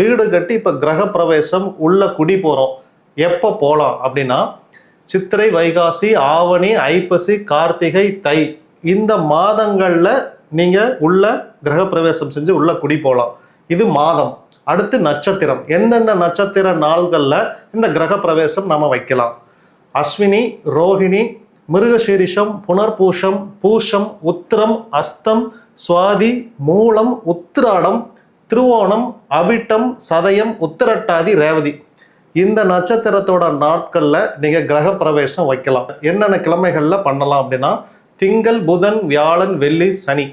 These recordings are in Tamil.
வீடு கட்டி இப்போ கிரக பிரவேசம் உள்ள குடி போகிறோம் எப்போ போகலாம் அப்படின்னா சித்திரை வைகாசி ஆவணி ஐப்பசி கார்த்திகை தை. இந்த மாதங்களில் நீங்கள் உள்ள கிரக பிரவேசம் செஞ்சு உள்ள குடி போகலாம் இது மாதம். அடுத்து நட்சத்திரம். எந்தெந்த நட்சத்திர நாள்களில் இந்த கிரக பிரவேசம் நம்ம வைக்கலாம்? அஸ்வினி ரோஹிணி மிருகசீரிஷம் புனர்பூஷம் பூஷம் உத்திரம் அஸ்தம் சுவாதி மூலம் உத்திராடம் திருவோணம் அபிட்டம் சதயம் உத்திரட்டாதி ரேவதி. இந்த நட்சத்திரத்தோட நாட்களில் நீங்கள் கிரக பிரவேசம் வைக்கலாம். என்னென்ன கிழமைகளில் பண்ணலாம் அப்படின்னா திங்கள் புதன் வியாழன் வெள்ளி சனி.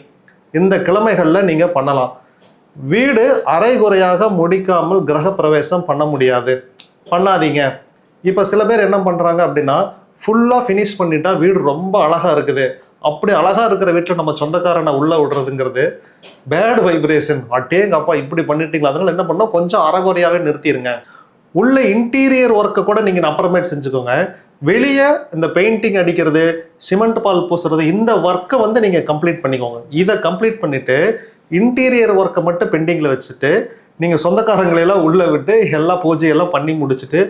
இந்த கிழமைகளில் நீங்கள் பண்ணலாம். வீடு அரைகுறையாக முடிக்காமல் கிரக பிரவேசம் பண்ண முடியாது. பண்ணாதீங்க. இப்போ சில பேர் என்ன பண்ணுறாங்க அப்படின்னா ஃபுல்லாக ஃபினிஷ் பண்ணிட்டா வீடு ரொம்ப அழகாக இருக்குது. அப்படி அழகாக இருக்கிற வீட்டில் நம்ம சொந்தக்காரனை உள்ளே விடுறதுங்கிறது பேட் வைப்ரேஷன் அட்டேங்க அப்பா இப்படி பண்ணிட்டீங்களா? அதனால என்ன பண்ணோம் கொஞ்சம் அறகுறையாகவே நிறுத்திடுங்க உள்ள இன்டீரியர் ஒர்க்கை கூட நீங்கள் அப்புறமேட் செஞ்சுக்கோங்க. வெளியே இந்த பெயிண்டிங் அடிக்கிறது சிமெண்ட் பால் பூசுறது இந்த ஒர்க்கை வந்து நீங்கள் கம்ப்ளீட் பண்ணிக்கோங்க. இதை கம்ப்ளீட் பண்ணிட்டு இன்டீரியர் ஒர்க்கை மட்டும் பெண்டிங்கில் வச்சுட்டு நீங்கள் சொந்தக்காரங்களையெல்லாம் உள்ளே விட்டு எல்லா பூஜையெல்லாம் பண்ணி முடிச்சுட்டு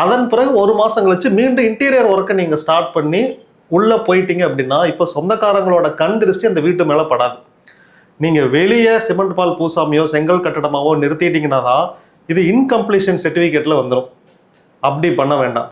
அதன் பிறகு ஒரு மாதம் கழிச்சு மீண்டும் இன்டீரியர் ஒர்க்கை நீங்கள் ஸ்டார்ட் பண்ணி உள்ளே போயிட்டீங்க அப்படின்னா இப்போ சொந்தக்காரங்களோட கண் திருஷ்டி அந்த வீட்டு மேலே படாது. நீங்கள் வெளியே சிமெண்ட் பால் பூசாமையோ செங்கல் கட்டடமாவோ நிறுத்திட்டீங்கன்னா தான் இது இன்கம்ப்ளீஷன் சர்டிஃபிகேட்டில் வந்துடும் அப்படி பண்ண வேண்டாம்.